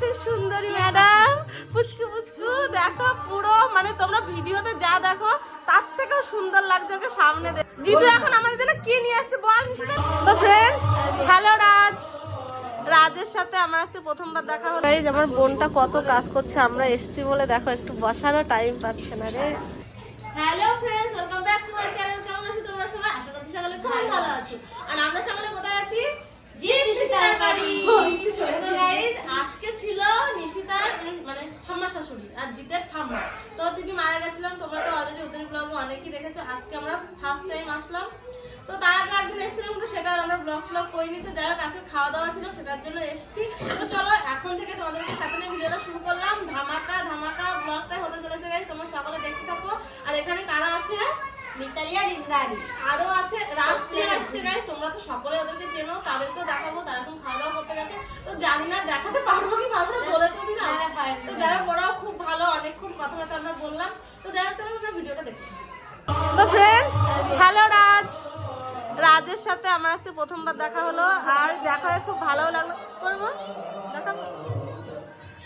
সেই সুন্দরী ম্যাডাম পুচকু পুচকু দেখো পুরো মানে তোমরা ভিডিওতে যা দেখো তার থেকেও সুন্দর লাগছে ওকে সামনে দেখ জিতু এখন আমাদের জন্য কি নিয়ে আসছে বল? তো ফ্রেন্ডস হ্যালো রাজ। রাজের সাথে আমার আজকে প্রথমবার দেখা হলো। এই আমার বোনটা কত কাজ করছে আমরা এসেছি বলে দেখো একটু বসারও টাইম পাচ্ছে না রে। Hello friends welcome back to my channel কেমন আছো তোমরা সবাই? আশা করছি সকলে খুব ভালো আছো। আর আমরা সকলে কোথায় আছি? তো আজকে ছিল নিশিতার মানে ঠাম্মা শাশুড়ি আর জিতের ঠাম্মা। তো তিনি মারা গেছিলেন তোমরা তো অলরেডি ওদের ব্লগে অনেকেই দেখেছ আজকে আমরা ফার্স্ট টাইম আসলাম। তো তার আগে একদিন এসেছিলাম কিন্তু সেটা আমরা ব্লগ ফ্লগ করিনি তো যাই হোক আজকে খাওয়া দাওয়া ছিল সেটার জন্য এসেছি। তো চলো এখন থেকে তোমাদেরকে সাথে নিয়ে ভিডিওটা শুরু করলাম। ধামাকা ধামাকা ব্লগটা হতে চলেছে গাইস তোমরা সকলে দেখতে থাকো। আর এখানে কারা আছে? মিতালিয়া রিন্দানি আরও আছে রাষ্ট্রীয় আসছে গাইস তোমরা তো সকলে ওদেরকে চেনো তাদেরকেও দেখাবো তারা এখন খাওয়া দাওয়া করতে গেছে। তো জানি না দেখাতে পারব কি পারব না বলে তো দিলাম। তো যাই হোক ওরাও খুব ভালো অনেকক্ষণ কথাবার্তা আমরা বললাম। তো যাই হোক তাহলে তোমরা ভিডিওটা দেখো। তো ফ্রেন্ডস হ্যালো রাজ। রাজের সাথে আমার আজকে প্রথমবার দেখা হলো আর দেখা হয়ে খুব ভালো লাগল। করব?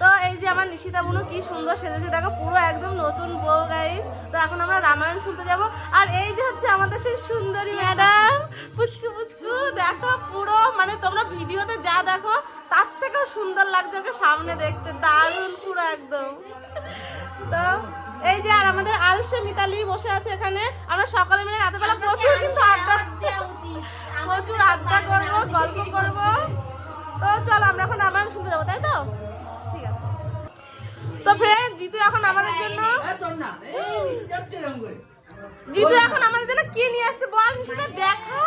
তো এই যে আমার নিশিতা বোনও কি সুন্দর সেজেছে। দেখো পুরো একদম নতুন বউ গাইস তো এখন আমরা রামায়ণ শুনতে যাব। আর এই যে হচ্ছে আমাদের সেই সুন্দরী ম্যাডাম পুচকু পুচকু দেখো পুরো মানে তোমরা ভিডিওতে যা দেখো তার থেকেও সুন্দর লাগছে ওকে সামনে দেখতে। দারুণ পুরো একদম। তো এই যে আর আমাদের আলসে মিতালি বসে আছে এখানে। আমরা সকালে মিলে রাতেবেলা প্রচুর কিন্তু আড্ডা প্রচুর আড্ডা করব গল্প করব। তো চলো আমরা এখন রামায়ণ শুনতে যাব তাই তো? তো ফ্রেন্ড জিতু এখন আমাদের জন্য? জিতু এখন আমাদের জন্য কি নিয়ে আসছে বল সেটা দেখা?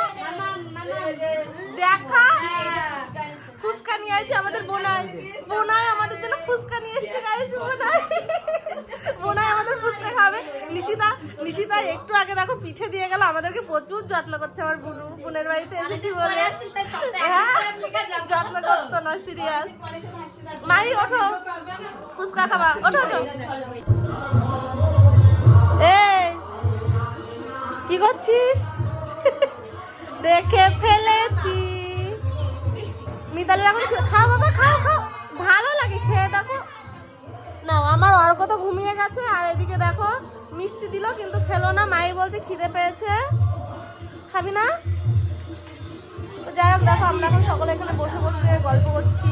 দেখা? ফুচকা নিয়ে আসছে আমাদের বোনাই। বোনাই আমাদের জন্য ফুচকা নিয়ে এসছে গাইস বোনাই। বোনাই আমাদের ফুচকা খাবে। নিশিতা নিশিতা একটু আগে দেখো পিঠে দিয়ে গেল। আমাদেরকে প্রচুর যত্ন করছে আমার বোন। বোনের বাড়িতে এসেছি বলে। হ্যাঁ? যত্ন করতো না সিরিয়াস মাই ওঠো। ফুচকা খাবা। ওঠো ওঠো এই, কি করছিস? দেখে ফেলেছি। মিতালি, এখন খাও, বাবা, খাও খাও। ভালো লাগে খেয়ে, দেখো। না আমার অর্ক তো ঘুমিয়ে গেছে, আর এদিকে দেখো, মিষ্টি দিল, কিন্তু খেলো না। মাই বলছে খিদে পেয়েছে। খাবি না? যাই হোক, দেখো, আমরা এখন সকলে এখানে বসে বসে গল্প করছি।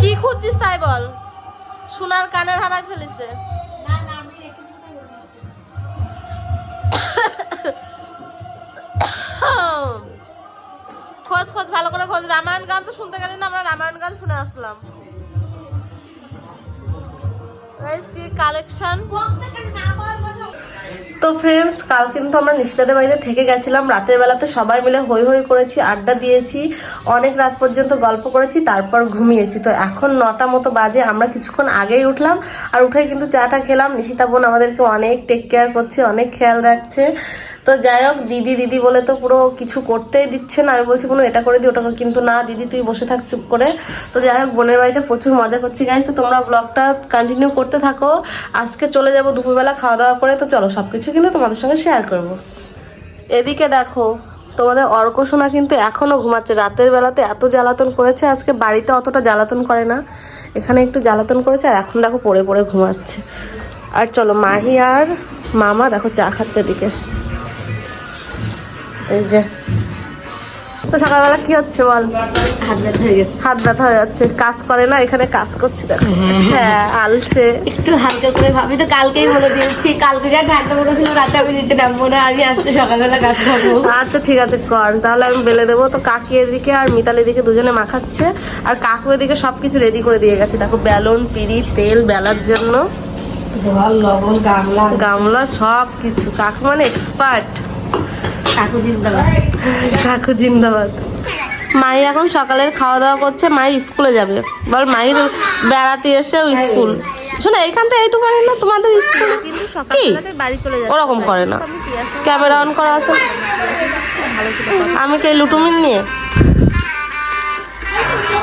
কি খুঁজছিস তাই বল? সোনার কানের হারা ফেলেছে। খোঁজ খোঁজ ভালো করে খোঁজ। রামায়ণ গান তো শুনতে গেলে না আমরা রামায়ণ গান শুনে আসলাম। কি কালেকশন তো ফ্রেন্ডস কাল কিন্তু আমরা নিশিতাদের বাড়িতে থেকে গেছিলাম। রাতের বেলাতে সবাই মিলে হই হই করেছি, আড্ডা দিয়েছি। অনেক রাত পর্যন্ত গল্প করেছি, তারপর ঘুমিয়েছি। তো এখন নটা মতো বাজে, আমরা কিছুক্ষণ আগেই উঠলাম আর উঠে কিন্তু চাটা খেলাম। নিশিতা বোন আমাদেরকে অনেক টেক কেয়ার করছে, অনেক খেয়াল রাখছে। তো যাই হোক, দিদি দিদি বলে তো পুরো কিছু করতেই দিচ্ছে না। আমি বলছি কোনো এটা করে দিই ওটা কিন্তু না, দিদি, তুই বসে থাক চুপ করে। তো যাই হোক, বোনের বাড়িতে প্রচুর মজা করছি গাইজ তো তোমরা ব্লগটা কন্টিনিউ করতে থাকো। আজকে চলে যাব দুপুরবেলা খাওয়া দাওয়া করে। তো চলো সব কিছু কিন্তু তোমাদের সঙ্গে শেয়ার করব। এদিকে দেখো, তোমাদের অর্ক অর্কশোনা কিন্তু এখনও ঘুমাচ্ছে। রাতের বেলাতে এত জ্বালাতন করেছে, আজকে বাড়িতে অতটা জ্বালাতন করে না। এখানে একটু জ্বালাতন করেছে, আর এখন দেখো পড়ে পড়ে ঘুমাচ্ছে। আর চলো, মাহি আর মামা দেখো চা খাচ্ছে এদিকে। এই যে। তো সকালবেলা কি হচ্ছে বল? হাত ব্যথা হয়ে গেছে হাত ব্যথা হয়ে যাচ্ছে। কাজ করে না এখানে কাজ করছে দেখো। হ্যাঁ। আলসে। একটু হালকা করে ভাবি। তো কালকেই বলে দিয়েছি। কালকে যা ঠান্ডা পড়েছিল রাতে আমি নিচে নামবো না। আমি আজকে সকালবেলা কাজ করব। আচ্ছা ঠিক আছে কর। তাহলে আমি বেলে দেবো। তো কাকি এদিকে আর মিতালি এদিকে দুজনে মাখাচ্ছে। আর কাকু এদিকে সবকিছু রেডি করে দিয়ে গেছে। দেখো বেলুন পিড়ি তেল বেলার জন্য। জল লবণ গামলা। গামলা সব কিছু কাকু মানে এক্সপার্ট কাকু জিন্দাবাদ। মাই এখন সকালের খাওয়া দাওয়া করছে মাই স্কুলে যাবে। বল মাইর বেড়াতে এসেও স্কুল। শোনো এখান থেকে এইটুখানি না তোমাদের স্কুল কিন্তু কি? সকালবেলাতে বাড়ি চলে ওরকম করে না। আমি ক্যামেরা অন করা আছে। আমি কে লুটুমিন নিয়ে?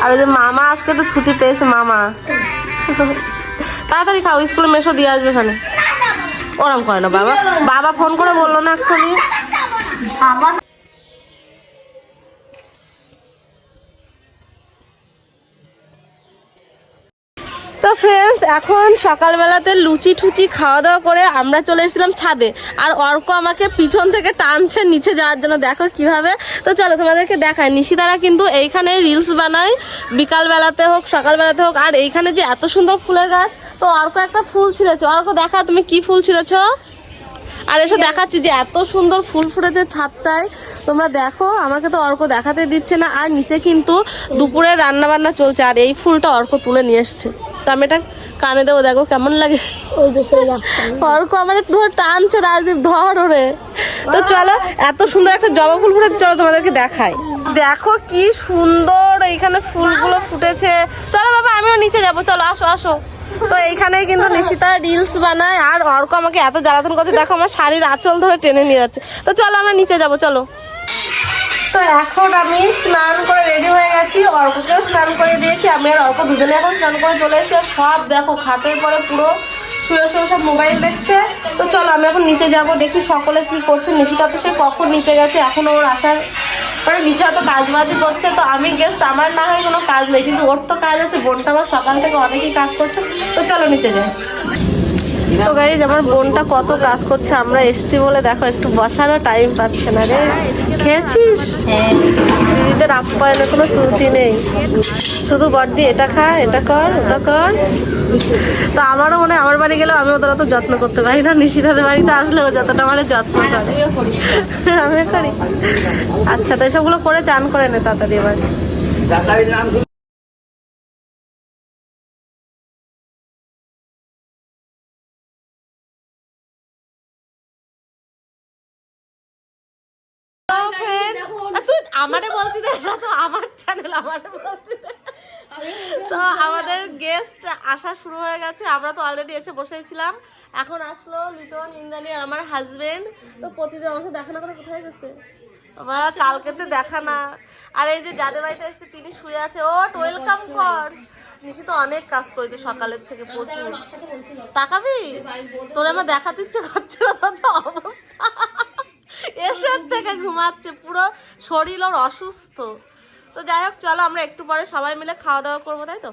আর ওই যে মামা আজকে তো ছুটি পেয়েছে মামা। তাড়াতাড়ি খাও স্কুলে মেশো দিয়ে আসবে এখানে ওরম করে না বাবা। বাবা ফোন করে বলল না এক্ষুনি। আমার তো ফ্রেন্ডস এখন সকালবেলাতে লুচি ঠুচি খাওয়া দাওয়া করে আমরা চলে এসেছিলাম ছাদে। আর অর্ক আমাকে পিছন থেকে টানছে নিচে যাওয়ার জন্য। দেখো কীভাবে। তো চলো তোমাদেরকে দেখায় নিশিতারা কিন্তু এইখানে রিলস বানায়। বিকালবেলাতে হোক, সকালবেলাতে হোক। আর এইখানে যে এত সুন্দর ফুলের গাছ, তো অর্ক একটা ফুল ছিঁড়েছো। অর্ক দেখা তুমি কি ফুল ছিঁড়েছো? আর এসে দেখাচ্ছি যে এত সুন্দর ফুল ফুটেছে ছাদটায়। তোমরা দেখো আমাকে তো অর্ক দেখাতে দিচ্ছে না। আর নিচে কিন্তু দুপুরে রান্না বান্না চলছে আর এই ফুলটা অর্ক তুলে নিয়ে এসছে। তো আমি এটা কানে দেবো দেখো কেমন লাগে। অর্ক আমার ধর টানছে রাজদীপ ধর ওরে। তো চলো এত সুন্দর একটা জবা ফুল ফুটেছে চলো তোমাদেরকে দেখাই। দেখো কি সুন্দর এইখানে ফুলগুলো ফুটেছে। চলো বাবা আমিও নিচে যাব চলো আসো আসো। তো এইখানেই কিন্তু নিশিতা রিলস বানায়, আর অর্ক আমাকে এত জ্বালাতন করছে, দেখো আমার শাড়ির আঁচল ধরে টেনে নিয়ে যাচ্ছে। তো চলো আমরা নিচে যাব, চলো। তো এখন আমি স্নান করে রেডি হয়ে গেছি, অর্ককেও স্নান করে দিয়েছি, আমি আর অর্ক দুজনে এখন স্নান করে চলে এসেছি, আর সব দেখো, খাটের পরে পুরো শুয়ে শুয়ে সব মোবাইল দেখছে। তো চলো, আমি এখন নিচে যাব, দেখি সকলে কি করছে। নিশিতা তো সে কখন নিচে গেছে, এখন ওর আসার পরে নিচে হয়তো কাজবাজি করছে, তো আমি গেস্ট আমার না হয় কোনো কাজ নেই, কিন্তু ওর তো কাজ আছে, বোনটা আমার সকাল থেকে অনেকেই কাজ করছে, তো চলো নিচে যাই। তো গাইজ আমার বোনটা কত কাজ করছে, আমরা এসছি বলে দেখো, একটু বসারও টাইম পাচ্ছে না রে। খেয়েছিস? দিদিদের আপ্যায়নে কোনো ত্রুটি নেই। শুধু বড়দি, এটা খা, এটা কর, ওটা কর। তো আমারও মনে আমার বাড়ি গেলেও আমি ওদের অত যত্ন করতে পারি না নিশিতাদের বাড়িতে আসলে ও যতটা আমার যত্ন করে। আমিও করি। আচ্ছা তো এসবগুলো করে চান করে নে তাড়াতাড়ি এবার। আমারে বলতে দে এটা তো আমার চ্যানেল আমারে বলতি। তো আমাদের গেস্ট আসা শুরু হয়ে গেছে আমরা তো অলরেডি এসে বসেছিলাম। এখন আসলো লিটন ইন্দ্রাণী আর আমার হাজবেন্ড তো প্রতিদিন আমার সাথে দেখা না করে কোথায় গেছে? বাবা কালকে তো দেখা না। আর এই যে যাদের বাড়িতে এসছে তিনি শুয়ে আছে। ও ওয়েলকাম কর নিশি তো অনেক কাজ করেছে সকালের থেকে প্রচুর। তাকাবি? তোর আমার দেখাতে ইচ্ছে করছিল তো থেকে ঘুমাচ্ছে পুরো শরীর ওর অসুস্থ। তো যাই হোক চলো আমরা একটু পরে সবাই মিলে খাওয়া দাওয়া করব তাই তো?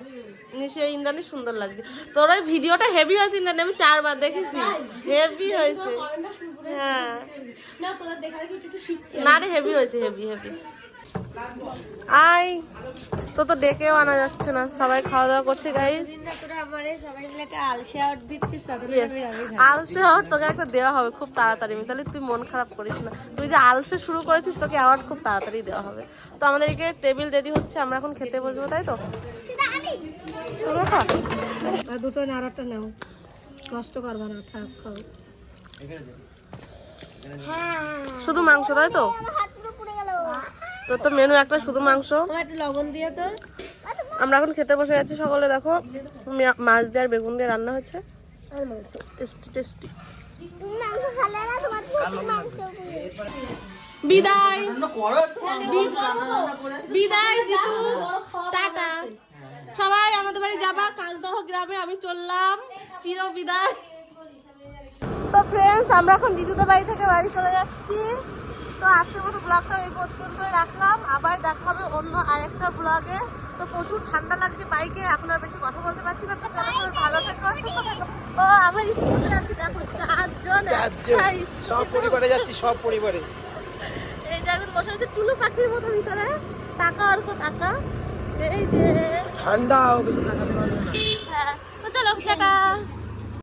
নিশে ইন্দ্রাণী সুন্দর লাগছে। তোর ওই ভিডিওটা হেভি হয়েছে ইন্দ্রাণী আমি চারবার দেখেছি। হেভি হয়েছে। হ্যাঁ। না রে হেভি হয়েছে হেভি হেভি আয় তো তো ডেকেও আনা যাচ্ছে না। সবাই খাওয়া দাওয়া করছে গাইস না তোরা আমারে সবাই মিলে একটা আলসে আউট দিচ্ছিস তাদের আমি যাবি। আলসে অ্যাওয়ার্ড তোকে একটা দেওয়া হবে খুব তাড়াতাড়ি। তাহলে তুই মন খারাপ করিস না। তুই যে আলসে শুরু করেছিস তোকে অ্যাওয়ার্ড খুব তাড়াতাড়ি দেওয়া হবে। তো আমাদেরকে টেবিল রেডি হচ্ছে আমরা এখন খেতে বসবো তাই তো? দুটো না আর একটা নাও। কষ্ট করবা না থাক খাও। শুধু মাংস তাই তো? তোর তো মেনু একটা শুধু মাংস। লবণ দিয়ে তো। আমরা এখন খেতে বসে গেছি সকলে দেখো। মাছ দিয়ে আর বেগুন দিয়ে রান্না হচ্ছে। টেস্টি টেস্টি বিদায়। বিদায়। জিতু। টাটা। সবাই আমাদের বাড়ি যাবা কাজদহ গ্রামে আমি চললাম। চির বিদায়। তো ফ্রেন্ডস আমরা এখন জিতুদের বাড়ি থেকে বাড়ি চলে যাচ্ছি। তো আজকের মতো ব্লগটা এই পর্যন্তই রাখলাম। আবার দেখা হবে অন্য আরেকটা ব্লগে তো প্রচুর ঠান্ডা লাগছে বাইকে এখন আর বেশি কথা বলতে পারছি না। তো চলো সবাই ভালো থেকো সুস্থ থেকো। ও আমরা স্কুলে যাচ্ছি দেখো চারজন সব পরিবারে যাচ্ছি সব পরিবারে। এই যে একজন বসে আছে টুলু পাখির মতো ভিতরে। টাকা অর্ক টাকা। এই যে ঠান্ডা হ্যাঁ তো চলো টাটা।